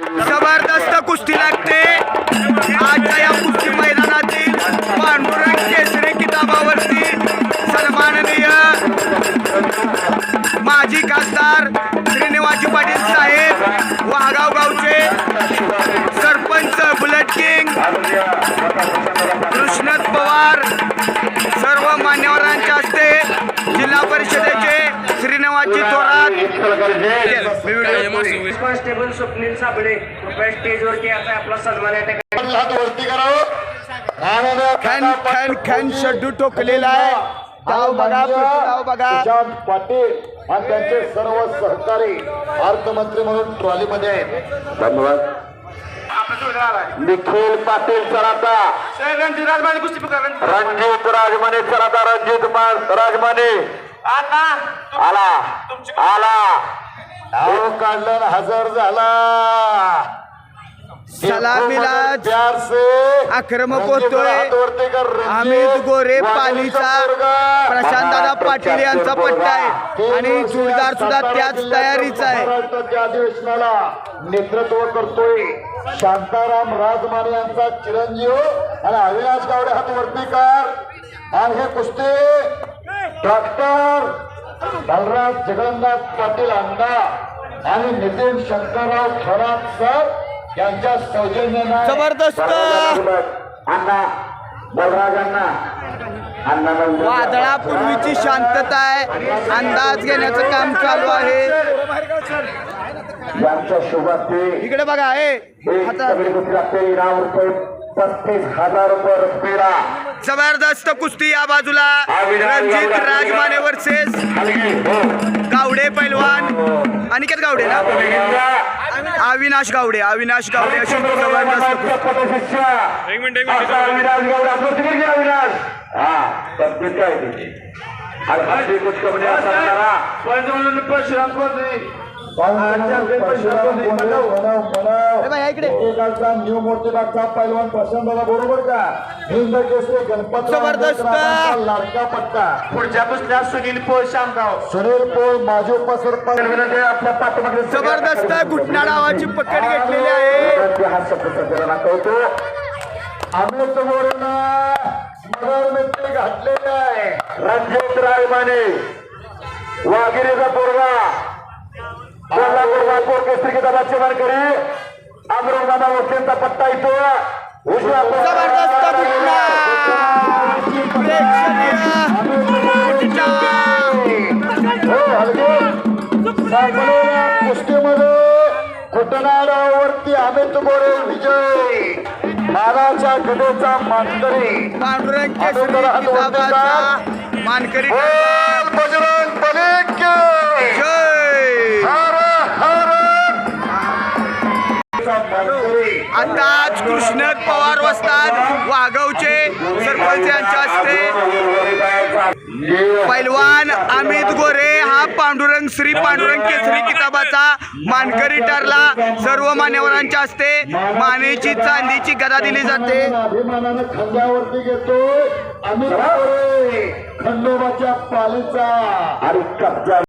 जबरदस्त कुस्ती लागते. आजच्या या कुस्ती मैदानातील पांडुरंग केसरी किताबावरती सन्माननीय माजी खासदार श्रीनिवाजी पाटील साहेब सर्व मान्यवरांच्या हस्ते जिल्हा परिषदेचे श्रीनिवाजी थोरात कॉन्स्टेबल स्वप्नील साबळे कृपया स्टेजवरती आता आपला सन्मान या ठिकाणी. हात वरती करावं खन खन खन शड्डू टोकलेला आहे. डाव बघा डाव बघा. प्रशांत पाटील आणि त्यांचे सर्व सहकारी अर्थमंत्री म्हणून ट्रॉलीमध्ये आहेत. धन्यवाद. निखिल पाटील सराता रणजित राजमाने कुस्ती प्रकार रणजित राजमाने सराता रणजित राजमाने. आता आला. आला. अहो काढलं हजर झाला. सलामीला आक्रमक रणजित होतोय. अमित गोरे पालीचा पोरगा. प्रशांत दादा पाटील यांचा पट्टा आहे. आणि जुळदार सुद्धा त्याच तयारीचा आहे. नेतृत्व करतोय शांताराम राजमाने यांचा चिरंजीव आणि अविनाश गावडे हात वरती कर आणि हे कुस्ती डॉक्टर बलराज जगन्नाथ पाटील अण्णा आणि नितीन शंकरराव थोरात सर. जबरदस्त वादळापूर्वीची शांतता आहे अंदाज घेण्याचं काम चालू आहे इकडे बघा हे पस्तीस हजार रुपये रुपयेला जबरदस्त कुस्ती या बाजूला रणजित राजमाने वर्सेस हो गावडे पैलवान अनिकेत गावडे ना अविनाश गावडे अविनाश गावडे अशी. एक मिनिट एक मिनिट. असताना परशुराम इकडे. न्यू पैलवान प्रशांतला बरोबर का? जबरदस्त. लाडका पट्टा पुढच्या सुनील पोळ शामगाव सुनील पोळ माजी उपसरपंच. विनंती आपल्या पाठीमागे जबरदस्त घुटना डावाची पकड घेतलेली आहे. हा शब्द सगळ्यांना कळतो अमित मोरेंना स्मरण मित्री घातलेले आहे. रणजित रायमाने वाघिरीचा पोरगा कोल्हापूर वाघपूर केसरी किताबाचे मानकरी अमरुदादा वस्तींचा पट्टा इथो. जबरदस्त घुटना. कुस्तीमध्ये कुटनाडावरती अमित मोरे विजय महाराजा गदेचा मानकरी पांडुरंग मानकरी. बजरंग बली आताच कृष्ण पवार वस्ताद वाघवचे सरपंच यांच्या हस्ते. पैलवान अमित गोरे हा पांडुरंग श्री पांडुरंग केसरी किताबाचा मानकरी ठरला. सर्व मान्यवरांच्या हस्ते मानेची चांदीची गदा दिली जाते. खंडोबाच्या पालीचा.